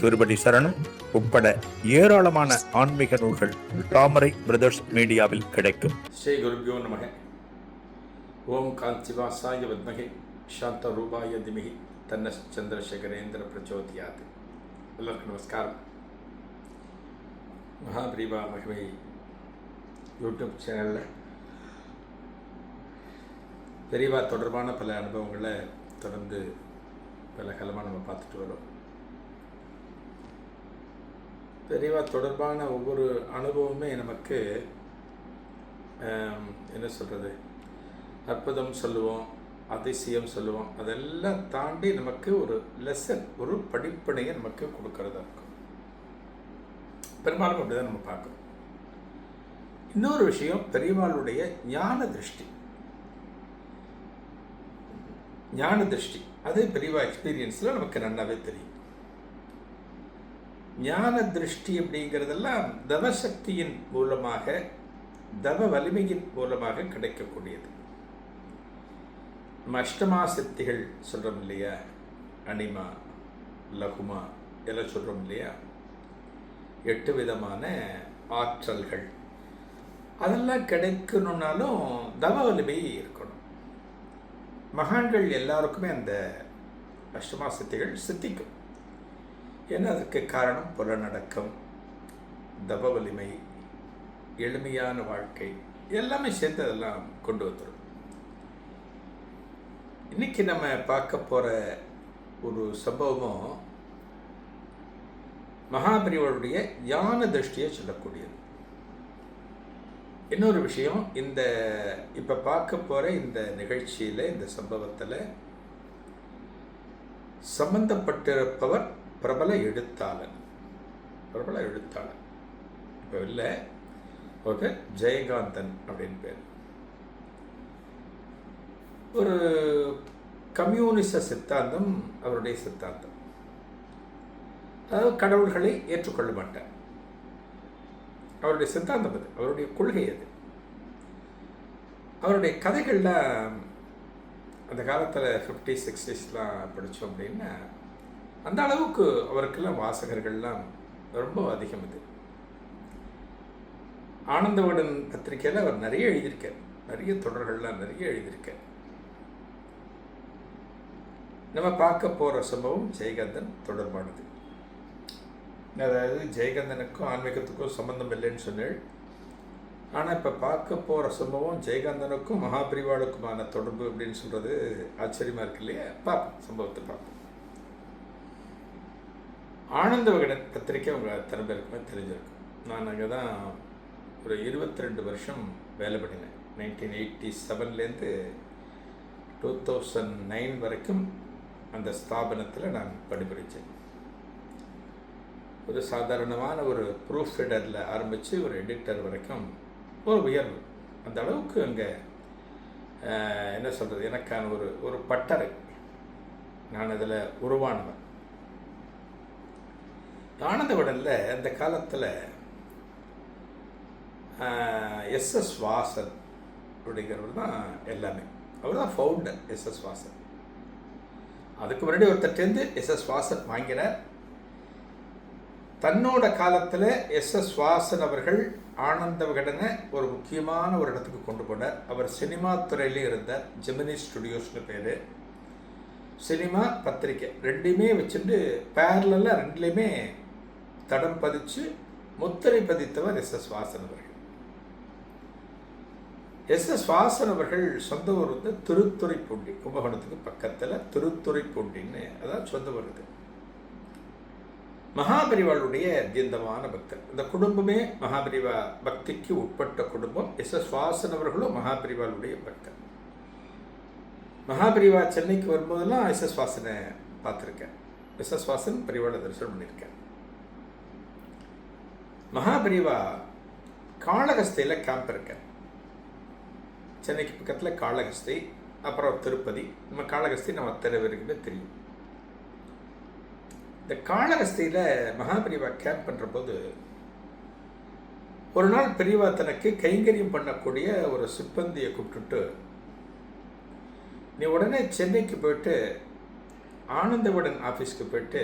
திருபடி சரணம். உட்பட ஏராளமான ஆன்மீக நூல்கள் தாமரை பிரதர்ஸ் மீடியாவில் கிடைக்கும். ஸ்ரீ குருபியோ நமக. ஓம் காந்திவாசாய வத்மகே. சாந்த ரூபாய திமிகி. தன்ன சந்திரசேகரேந்திர பிரச்சோதியாது. எல்லோருக்கும் நமஸ்காரம். மகாபிரிவா மகிமை யூடியூப் சேனலில் பெரியவா தொடர்பான பல அனுபவங்களை தொடர்ந்து பல காலமாக நம்ம பார்த்துட்டு வரோம். தெளிவாக தொடர்பான ஒவ்வொரு அனுபவமே நமக்கு என்ன சொல்கிறது அற்புதம் சொல்லுவோம் அதிசயம் சொல்லுவோம். அதெல்லாம் தாண்டி நமக்கு ஒரு லெசன் ஒரு படிப்பனையை நமக்கு கொடுக்கறதா இருக்கும். பெரும்பாலும் அப்படிதான் நம்ம பார்க்கணும் இன்னொரு விஷயம் பெரியவாளுடைய ஞான திருஷ்டி. ஞான திருஷ்டி. அது பெரியவா எக்ஸ்பீரியன்ஸில் நமக்கு நல்லாவே தெரியும். ஞான திருஷ்டி அப்படிங்கிறதெல்லாம் தவசக்தியின் மூலமாக தவ வலிமையின் மூலமாக கிடைக்கக்கூடியது. நம்ம அஷ்டமா சக்திகள் சொல்கிறோம் இல்லையா? அனிமா லகுமா எல்லாம் சொல்கிறோம் இல்லையா? எட்டு விதமான ஆற்றல்கள். அதெல்லாம் கிடைக்கணுன்னாலும் தவ வலிமை இருக்கணும். மகான்கள் எல்லாருக்குமே அந்த அஷ்டமா சித்திகள் சித்திக்கும். ஏன்னா அதுக்கு காரணம் புலநடக்கம் தப வலிமை எளிமையான வாழ்க்கை எல்லாமே சேர்த்து அதெல்லாம் கொண்டு வந்துடும் இன்னைக்கு நம்ம பார்க்க போகிற ஒரு சம்பவமும் மகாபரிவருடைய ஞான திருஷ்டியை சொல்லக்கூடியது. இன்னொரு விஷயம் இந்த இப்போ பார்க்க போகிற இந்த நிகழ்ச்சியில் இந்த சம்பவத்தில் சம்பந்தப்பட்டிருப்பவர் பிரபல எழுத்தாளர் பிரபல எழுத்தாளர் இப்போ இல்லை. ஓகே ஜெயகாந்தன் அப்படின்னு பேர். ஒரு கம்யூனிச சித்தாந்தம் அவருடைய சித்தாந்தம். அதாவது கடவுள்களை ஏற்றுக்கொள்ள மாட்டார் அவருடைய சித்தாந்தம் அது அவருடைய கொள்கை அது. அவருடைய கதைகள்லாம் அந்த காலத்தில் ஃபிஃப்டி சிக்ஸ்டீஸ்லாம் படித்தோம் அப்படின்னா அந்த அளவுக்கு அவருக்கெல்லாம் வாசகர்கள்லாம் ரொம்ப அதிகம் இது. ஆனந்தவடன் பத்திரிக்கையில் அவர் நிறைய எழுதியிருக்கார். நிறைய தொடர்கள்லாம் நிறைய எழுதியிருக்கார். நம்ம பார்க்க போகிற சம்பவம் ஜெயகாந்தன் தொடர்பானது. அதாவது ஜெயகந்தனுக்கும் ஆன்மீகத்துக்கும் சம்மந்தம் இல்லைன்னு சொன்னேன் ஆனால் இப்போ பார்க்க போகிற சம்பவம் ஜெயகாந்தனுக்கும் மகாபிரிவாளுக்குமான தொடர்பு அப்படின்னு சொல்கிறது ஆச்சரியமாக இருக்கு இல்லையா? பார்ப்போம் சம்பவத்தை பார்ப்போம். ஆனந்த விகடன் பத்திரிக்கை உங்கள் அத்தனை பேருக்குமே தெரிஞ்சிருக்கும். நான் அங்கே தான் ஒரு இருபத்தி ரெண்டு வருஷம் வேலை பண்ணினேன். நைன்டீன் எயிட்டி செவன்லேருந்து டூ தௌசண்ட் நைன் வரைக்கும் அந்த ஸ்தாபனத்தில் நான் பணிபுரித்தேன் ஒரு சாதாரணமான ஒரு ப்ரூஃப் ரீடரில் ஆரம்பித்து ஒரு எடிட்டர் வரைக்கும் ஒரு உயர்வு. அந்த அளவுக்கு அங்கே என்ன சொல்கிறது எனக்கான ஒரு ஒரு பட்டறை. நான் அதில் உருவானவன். ஆனந்தவடனில் அந்த காலத்தில் எஸ்எஸ் வாசன் அப்படிங்கிறவர் தான் எல்லாமே. அவர் தான் ஃபவுண்டர் எஸ்எஸ் வாசன் அதுக்கு முன்னாடி ஒருத்தர்ட்டேருந்து எஸ்எஸ் வாசன் வாங்கினார். தன்னோட காலத்தில் எஸ்எஸ் வாசன் அவர்கள் ஆனந்த விகடனை ஒரு முக்கியமான ஒரு இடத்துக்கு கொண்டு போனார். அவர் சினிமா துறையிலே இருந்தார். ஜெமினி ஸ்டுடியோஸ்னு பேர். சினிமா பத்திரிக்கை. ரெண்டையுமே வச்சுட்டு பேரலில் ரெண்டுலேயுமே தடம் பதிச்சு முத்திரை பதித்தவர் எஸ் எஸ் வாசன் அவர்கள். எஸ் எஸ் வாசன் அவர்கள் சொந்த ஊர் வந்து திருத்துறைப்பூண்டி கும்பகோணத்துக்கு பக்கத்தில் திருத்துறைப்பூண்டின்னு அதான் சொந்த ஊர் மகாபரிவாளுடைய அத்தியந்தமான பக்தர். இந்த குடும்பமே மகாபரிவா பக்திக்கு உட்பட்ட குடும்பம். எஸ் எஸ் வாசன் அவர்களும் மகாபரிவாளுடைய பக்தர். மகாபரிவா சென்னைக்கு வரும்போதெல்லாம் எஸ் எஸ் வாசனை பார்த்துருக்கேன். எஸ் எஸ் வாசன் பரிவாளை தரிசனம் பண்ணியிருக்கேன். மகாபிரிவா காளகஸ்தையில் கேம்ப் இருக்கேன் சென்னைக்கு பக்கத்தில் காளகஸ்தை அப்புறம் திருப்பதி. நம்ம காளகஸ்தி நம்ம தெருவிற்குமே தெரியும். இந்த காளகஸ்தியில் மகாபிரிவா கேம்ப் பண்ணுற போது ஒரு நாள் பெரியவா தனக்கு கைங்கரியம் பண்ணக்கூடிய ஒரு சிப்பந்தியை கூப்பிட்டுட்டு நீ உடனே சென்னைக்கு போயிட்டு ஆனந்தவுடன் ஆஃபீஸ்க்கு போயிட்டு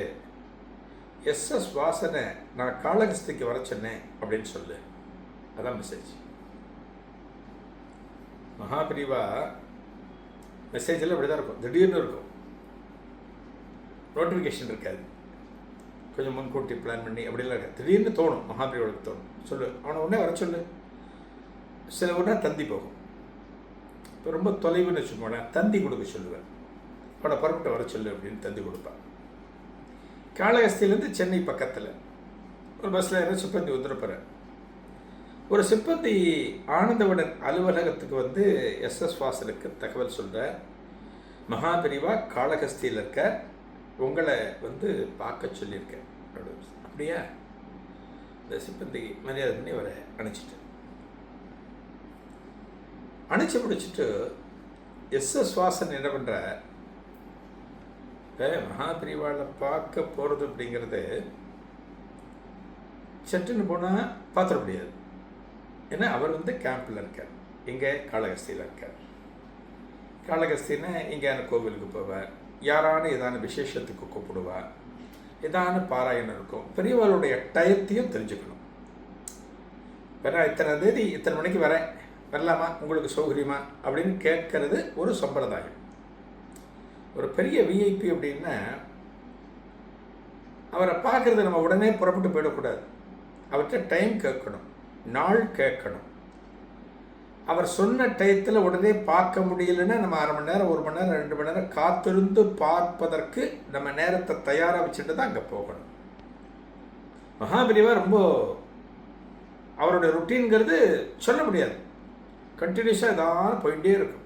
எஸ்எஸ் வாசனை நான் காலகஸ்திக்கு வர சொன்னேன் அப்படின்னு சொல்லு. அதான் மெசேஜ் மகாபிரிவா மெசேஜில் இப்படி தான் இருக்கும். திடீர்னு இருக்கும். நோட்டிஃபிகேஷன் இருக்காது. கொஞ்சம் முன்கூட்டி பிளான் பண்ணி அப்படிலாம் இருக்காது. திடீர்னு தோணும் மகாபிரிவாவுக்கு தோணும். சொல்லு. அவனை உடனே வர சொல்லு. சில உடனே தந்தி போகும். இப்போ ரொம்ப தொலைவுன்னு வச்சுக்கோங்களேன். தந்தி கொடுக்க சொல்லுவேன். அவனை புறப்பட்டு வர சொல்லு அப்படின்னு தந்தி கொடுப்பான். காளகஸ்தியிலேருந்து சென்னை பக்கத்தில். ஒரு பஸ்ஸில் இருந்து சிப்பந்தி வந்துருப்பார் ஒரு சிப்பந்தி ஆனந்தவுடன் அலுவலகத்துக்கு வந்து எஸ்எஸ் வாசலுக்கு தகவல் சொல்கிற மகாபிரிவா காளகஸ்தியில் இருக்க உங்களை வந்து பார்க்க சொல்லியிருக்கேன். அப்படியா? இந்த சிப்பந்தி மரியாதை பண்ணி அவரை அனுப்பிச்சிட்டு அணைச்சி முடிச்சுட்டு எஸ்எஸ் வாசன் என்ன பண்ணுற இப்போ மகாபிரிவாளை பார்க்க போகிறது அப்படிங்கிறது சட்டுன்னு போனால் பார்த்துட முடியாது. ஏன்னா அவர் வந்து கேம்பில் இருக்கார். இங்கே காளகஸ்தியில் இருக்கார். காளகஸ்தின்னு இங்கேயான கோவிலுக்கு போவார். யாரான ஏதான விசேஷத்துக்கு கூப்பிடுவார். ஏதான பாராயணம் இருக்கும். பெரியவாளுடைய டயத்தையும் தெரிஞ்சுக்கணும். இப்போ இத்தனை தேதி இத்தனை மணிக்கு வரேன். வரலாமா? உங்களுக்கு சௌகரியமா? அப்படின்னு கேட்கறது ஒரு சம்பிரதாயம். ஒரு பெரிய விஐபி அப்படின்னா அவரை பார்க்குறது நம்ம உடனே புறப்பட்டு போயிடக்கூடாது. அவர்கிட்ட டைம் கேட்கணும் நாள் கேட்கணும். அவர் சொன்ன டயத்தில் உடனே பார்க்க முடியலன்னா நம்ம அரை மணி நேரம் ஒரு மணி நேரம் ரெண்டு மணி நேரம் காத்திருந்து பார்ப்பதற்கு நம்ம நேரத்தை தயாராக வச்சுட்டு தான் அங்கே போகணும். மகாபிரிவா ரொம்ப அவருடைய ருட்டீன்கிறது சொல்ல முடியாது. கண்டினியூஸாக ஏதாவது போயிட்டே இருக்கும்.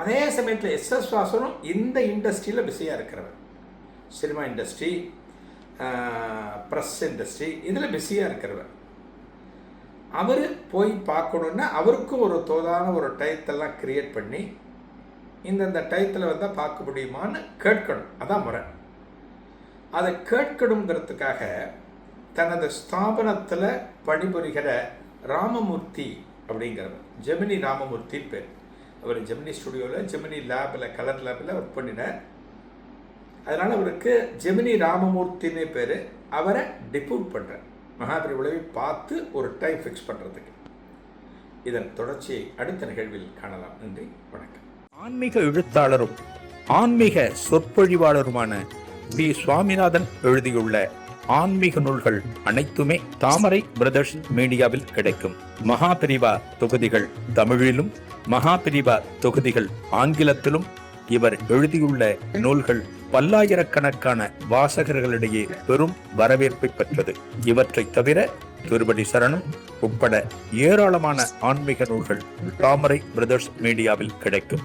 அதே சமயத்தில் எஸ்எஸ் வாசனும் இந்த இண்டஸ்ட்ரியில் பிஸியாக இருக்கிறவர். சினிமா இண்டஸ்ட்ரி ப்ரெஸ் இண்டஸ்ட்ரி இதில் பிஸியாக இருக்கிறவர். அவர் போய் பார்க்கணுன்னா அவருக்கும் ஒரு தோதான ஒரு டயத்தெல்லாம் கிரியேட் பண்ணி இந்தந்த டயத்தில் வந்தால் பார்க்க முடியுமான்னு கேட்கணும். அதான் முறை. அதை கேட்கணுங்கிறதுக்காக தனது ஸ்தாபனத்தில் பணிபுரிகிற ராமமூர்த்தி அப்படிங்கிறவர். ஜெமினி ராமமூர்த்தின்னு பேர். அவர் ஜெமினி ஸ்டுடியோவில் ஜெமினி லேபில் கலர் லேபில் ஒர்க் பண்ணினார். அதனால் அவருக்கு ஜெமினி ராமமூர்த்தினே பேர். அவரை டிப்யூட் பண்ணுறார் மகாபெரி உலகை பார்த்து ஒரு டைம் ஃபிக்ஸ் பண்ணுறதுக்கு இதன் தொடர்ச்சியை அடுத்த நிகழ்வில் காணலாம். நன்றி வணக்கம். ஆன்மீக எழுத்தாளரும் ஆன்மீக சொற்பொழிவாளருமான பி சுவாமிநாதன் எழுதியுள்ள ஆன்மீக நூல்கள் அனைத்துமே தாமரை பிரதர்ஸ் மீடியாவில் கிடைக்கும். மகாபிரிவா தொகுதிகள் தமிழிலும் மகாபிரிவா தொகுதிகள் ஆங்கிலத்திலும் இவர் எழுதியுள்ள நூல்கள் பல்லாயிரக்கணக்கான வாசகர்களிடையே பெரும் வரவேற்பை பெற்றது. இவற்றை தவிர திருபடி சரணம் உட்பட ஏராளமான ஆன்மீக நூல்கள் தாமரை பிரதர்ஸ் மீடியாவில் கிடைக்கும்.